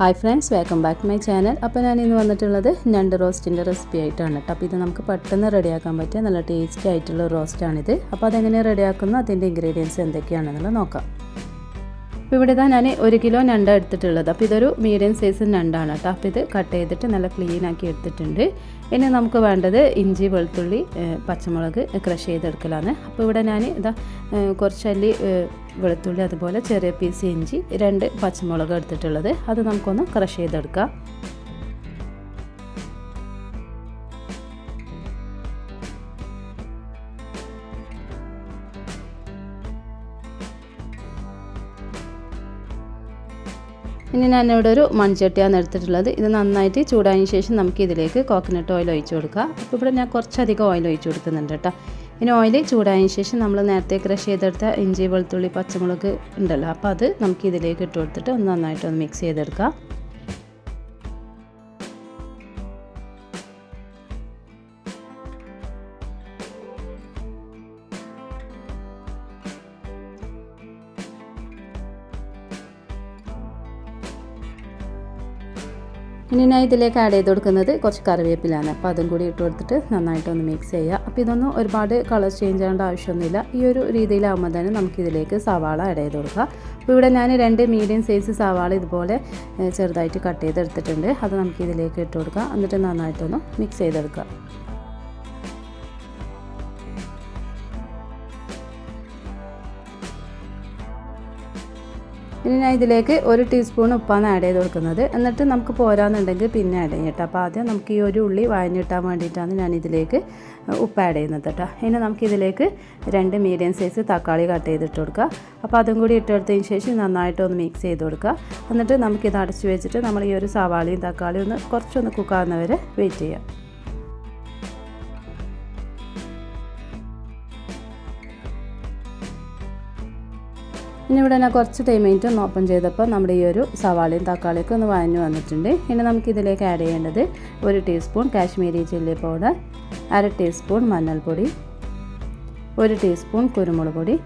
Hi friends welcome back to my channel അപ്പോൾ ഞാൻ ഇന്ന് വന്നിട്ടുള്ളത് ഞണ്ട് റോസ്റ്റിന്റെ റെസിപ്പി ആയിട്ടാണ് കേട്ടോ. അപ്പോൾ ഇത് നമുക്ക് പെട്ടെന്ന് റെഡിയാക്കാൻ പറ്റിയ നല്ല ടേസ്റ്റി ആയിട്ടുള്ള റോസ്റ്റാണിത് അപ്പോൾ അതെങ്ങനെ റെഡിയാക്കുന്നു അതിന്റെ ഇൻഗ്രീഡിയൻസ് എന്തൊക്കെയാണെന്നുള്ളത് നോക്കാം. അപ്പോൾ ഇവിടെ ഞാൻ ഒരു കിലോ ഞണ്ട് എടുത്തിട്ടുള്ളത്. അപ്പോൾ ഇതൊരു മീഡിയം സൈസ് ഞണ്ടാണ് കേട്ടോ. അപ്പോൾ ഇത് കട്ട് ചെയ്തിട്ട് നല്ല ക്ലീൻ ആക്കി എടുത്തിട്ടുണ്ട്. ഇനി നമുക്ക് വേണ്ടത് ഇഞ്ചി വെളുത്തുള്ളി പച്ചമുളക് ക്രഷ് ചെയ്തെടുക്കലാണ്. അപ്പോൾ ഇവിടെ ഞാൻ ഇതാ കുറച്ചല്ലി വെളുത്തുള്ളി അതുപോലെ ചെറിയ പീസ് ഇഞ്ചി രണ്ട് പച്ചമുളക് എടുത്തിട്ടുള്ളത്. അത് നമുക്കൊന്ന് ക്രഷ് ചെയ്തെടുക്കാം. ഇനി ഞാൻ ഇവിടെ ഒരു മൺചട്ടിയാണ് എടുത്തിട്ടുള്ളത്. ഇത് നന്നായിട്ട് ചൂടായതിനു ശേഷം നമുക്ക് ഇതിലേക്ക് കോക്കനട്ട് ഓയിൽ ഒഴിച്ചു കൊടുക്കാം. അപ്പോൾ ഇവിടെ ഞാൻ കുറച്ചധികം ഓയിൽ ഒഴിച്ചു കൊടുക്കുന്നുണ്ട് കേട്ടോ. ഇനി ഓയിൽ ചൂടായതിന് ശേഷം നമ്മൾ നേരത്തെ ക്രഷ് ചെയ്തെടുത്ത ഇഞ്ചി വെളുത്തുള്ളി പച്ചമുളക് ഉണ്ടല്ലോ. അപ്പോൾ അത് നമുക്ക് ഇതിലേക്ക് ഇട്ട് കൊടുത്തിട്ട് ഒന്ന് നന്നായിട്ട് ഒന്ന് മിക്സ് ചെയ്തെടുക്കാം. ഇനി ഞാൻ ഇതിലേക്ക് ആഡ് ചെയ്ത് കൊടുക്കുന്നത് കുറച്ച് കറിവേപ്പിലാണ്. അപ്പോൾ അതും കൂടി ഇട്ട് കൊടുത്തിട്ട് നന്നായിട്ട് ഒന്ന് മിക്സ് ചെയ്യുക. അപ്പോൾ ഇതൊന്നും ഒരുപാട് കളർ ചേഞ്ച് ചെയ്യേണ്ട ആവശ്യമൊന്നുമില്ല. ഈ ഒരു രീതിയിലാകുമ്പോൾ തന്നെ നമുക്കിതിലേക്ക് സവാള ആഡ് ചെയ്ത് കൊടുക്കുക അപ്പോൾ ഇവിടെ ഞാൻ രണ്ട് മീഡിയം സൈസ് സവാള ഇതുപോലെ ചെറുതായിട്ട് കട്ട് ചെയ്തെടുത്തിട്ടുണ്ട്. അത് നമുക്കിതിലേക്ക് ഇട്ട് കൊടുക്കുക എന്നിട്ട് നന്നായിട്ടൊന്ന് മിക്സ് ചെയ്തെടുക്കുക. ഇനി ഞാൻ ഇതിലേക്ക് ഒരു ടീസ്പൂൺ ഉപ്പാണ് ആഡ് ചെയ്ത് കൊടുക്കുന്നത്. എന്നിട്ട് നമുക്ക് പോരാന്നുണ്ടെങ്കിൽ പിന്നെ ആഡ് ചെയ്യാം കേട്ടോ. അപ്പോൾ ആദ്യം നമുക്ക് ഈ ഒരു ഉള്ളി വഴഞ്ഞിട്ടാൻ വേണ്ടിയിട്ടാണ് ഞാൻ ഇതിലേക്ക് ഉപ്പ് ആഡ് ചെയ്യുന്നത് കേട്ടോ. ഇനി നമുക്ക് ഇതിലേക്ക് രണ്ട് മീഡിയം സൈസ് തക്കാളി കട്ട് ചെയ്തിട്ട് കൊടുക്കുക. അപ്പോൾ അതും കൂടി ഇട്ടെടുത്തതിന് ശേഷം നന്നായിട്ട് ഒന്ന് മിക്സ് ചെയ്ത് കൊടുക്കുക. എന്നിട്ട് നമുക്കിത് അടച്ച് വെച്ചിട്ട് നമ്മൾ ഈ ഒരു സവാളയും തക്കാളിയും ഒന്ന് കുറച്ചൊന്ന് കുക്കാവുന്നവരെ വെയിറ്റ് ചെയ്യാം. ഇനി ഇവിടെ ഞാൻ കുറച്ച് കഴിഞ്ഞിട്ട് ഒന്ന് ഓപ്പൺ ചെയ്തപ്പോൾ നമ്മുടെ ഈ ഒരു സവാളയും തക്കാളിയൊക്കെ ഒന്ന് വഴഞ്ഞു വന്നിട്ടുണ്ട്. ഇനി നമുക്ക് ഇതിലേക്ക് ആഡ് ചെയ്യേണ്ടത് ഒരു ടീസ്പൂൺ കാശ്മീരി ചില്ലി പൗഡർ അര ടീസ്പൂൺ മഞ്ഞൾപ്പൊടി ഒരു ടീസ്പൂൺ കുരുമുളക് പൊടി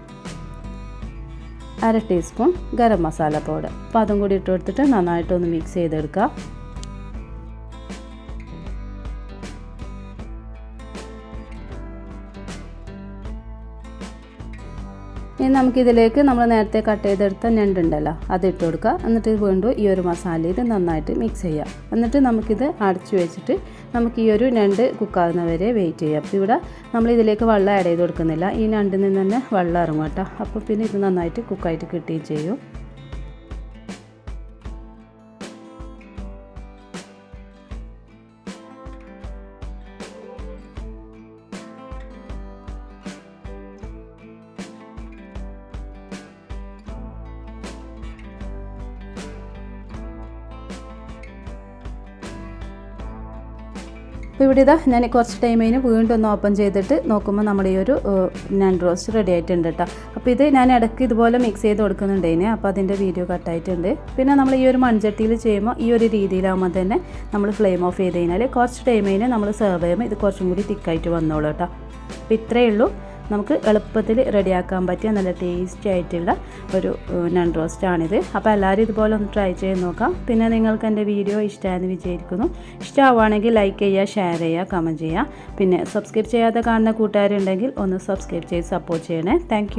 അര ടീസ്പൂൺ ഗരം മസാല പൗഡർ അപ്പോൾ അതും കൂടി ഇട്ട് കൊടുത്തിട്ട് നന്നായിട്ടൊന്ന് മിക്സ് ചെയ്തെടുക്കുക. ഇനി നമുക്കിതിലേക്ക് നമ്മൾ നേരത്തെ കട്ട് ചെയ്തെടുത്ത ഞണ്ടുണ്ടല്ലോ അത് ഇട്ട് കൊടുക്കുക എന്നിട്ട് വീണ്ടും ഈ ഒരു മസാല മസാലയിൽ നന്നായിട്ട് മിക്സ് ചെയ്യാം. എന്നിട്ട് നമുക്കിത് അടച്ചു വെച്ചിട്ട് നമുക്ക് ഈ ഒരു ഞണ്ട് കുക്കാകുന്നവരെ വെയിറ്റ് ചെയ്യാം. അപ്പോൾ ഇവിടെ നമ്മൾ ഇതിലേക്ക് വെള്ളം ആഡ് ചെയ്ത് കൊടുക്കുന്നില്ല. ഈ ഞണ്ടിൽ നിന്ന് തന്നെ വെള്ളം ഇറങ്ങും കേട്ടോ. അപ്പോൾ പിന്നെ ഇത് നന്നായിട്ട് കുക്കായിട്ട് കിട്ടുകയും ചെയ്യും. അപ്പോൾ ഇവിടെ ഇതാ ഞാൻ കുറച്ച് ടൈം കഴിഞ്ഞ് വീണ്ടും ഒന്ന് ഓപ്പൺ ചെയ്തിട്ട് നോക്കുമ്പോൾ നമ്മുടെ ഈ ഒരു നാൻ റോസ്റ്റ് റെഡി ആയിട്ടുണ്ട് കേട്ടോ. അപ്പോൾ ഇത് ഞാൻ ഇടയ്ക്ക് ഇതുപോലെ മിക്സ് ചെയ്ത് കൊടുക്കുന്നുണ്ടേനെ അപ്പോൾ അതിന്റെ വീഡിയോ കട്ടായിട്ടുണ്ട് പിന്നെ നമ്മൾ ഈ ഒരു മൺചട്ടിയിൽ ചെയ്യുമ്പോൾ ഈ ഒരു രീതിയിലാകുമ്പോൾ തന്നെ നമ്മൾ ഫ്ലെയിം ഓഫ് ചെയ്ത് കഴിഞ്ഞാൽ കുറച്ച് ടൈം കഴിഞ്ഞ് നമ്മൾ സെർവ് ചെയ്യുമ്പോൾ ഇത് കുറച്ചും കൂടി തിക്കായിട്ട് വന്നോളൂ കേട്ടോ. അപ്പോൾ ഇത്രയേ ഉള്ളൂ. നമുക്ക് എളുപ്പത്തിൽ റെഡിയാക്കാൻ പറ്റിയ നല്ല ടേസ്റ്റി ആയിട്ടുള്ള ഒരു നൺ റോസ്റ്റ് ആണിത്. അപ്പോൾ എല്ലാവരും ഇതുപോലെ ഒന്ന് ട്രൈ ചെയ്ത് നോക്കാം. പിന്നെ നിങ്ങൾക്ക് എന്റെ വീഡിയോ ഇഷ്ടമായെന്ന് വിചാരിക്കുന്നു. ഇഷ്ടമാവുകയാണെങ്കിൽ ലൈക്ക് ചെയ്യുക ഷെയർ ചെയ്യുക കമന്റ് ചെയ്യുക. പിന്നെ സബ്സ്ക്രൈബ് ചെയ്യാതെ കാണുന്ന കൂട്ടുകാരുണ്ടെങ്കിൽ ഒന്ന് സബ്സ്ക്രൈബ് ചെയ്ത് സപ്പോർട്ട് ചെയ്യണേ. താങ്ക്